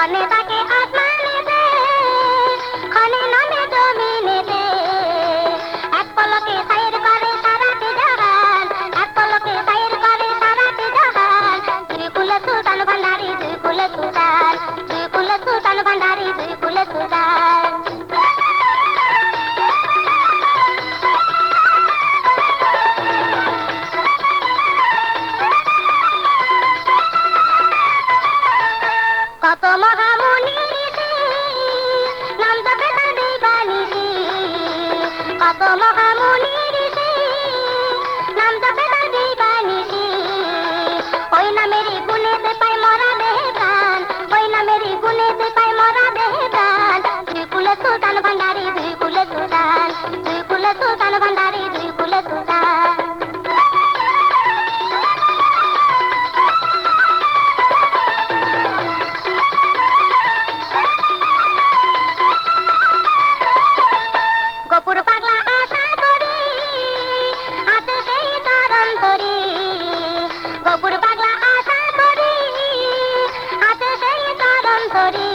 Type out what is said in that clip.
খনে তাকে মহামুনি ঋষি, নাম জপে তাদের বাণীষি। ওই পাই মরা কপুর পাগলা আশা করি হাতে সেই চরণ করি।